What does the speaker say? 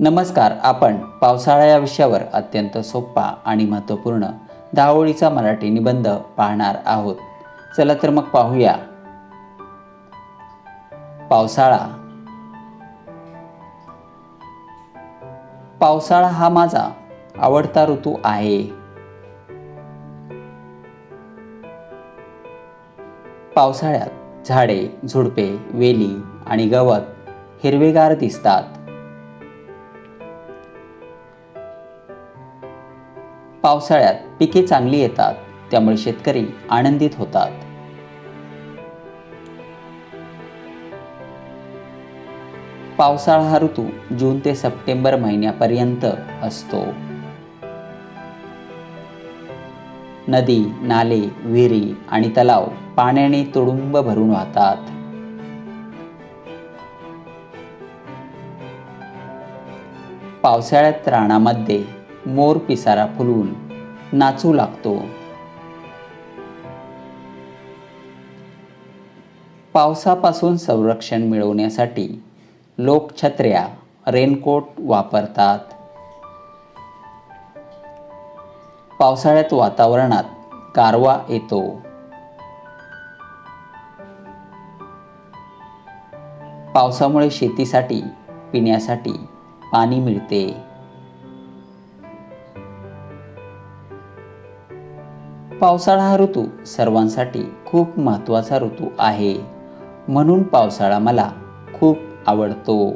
नमस्कार आपण पावसाळा या विषयावर अत्यंत सोपा आणि महत्त्वपूर्ण दहाओळीचा मराठी निबंध पाहणार आहोत. चला तर मग पाहूया. पावसाळा. पावसाळा हा माझा आवडता ऋतू आहे. पावसाळ्यात झाडे झुडपे वेली आणि गवत हिरवेगार दिसतात. पावसाळ्यात पिके चांगली येतात त्यामुळे शेतकरी आनंदित होतात. पावसाळा हा ऋतू जून ते सप्टेंबर महिन्यापर्यंत असतो. नदी नाले विहिरी आणि तलाव पाण्याने तुडुंब भरून वाहतात. पावसाळ्यात रानामध्ये मोर पिसारा फुलून नाचू लागतो. पावसापासून संरक्षण मिळवण्यासाठी लोक छत्र्या रेनकोट वापरतात. पावसाळ्यात वातावरणात गारवा येतो. पावसामुळे शेतीसाठी पिण्यासाठी पाणी मिळते. पावसाळा हा ऋतू सर्वांसाठी खूप महत्त्वाचा ऋतू आहे. म्हणून पावसाळा मला खूप आवडतो.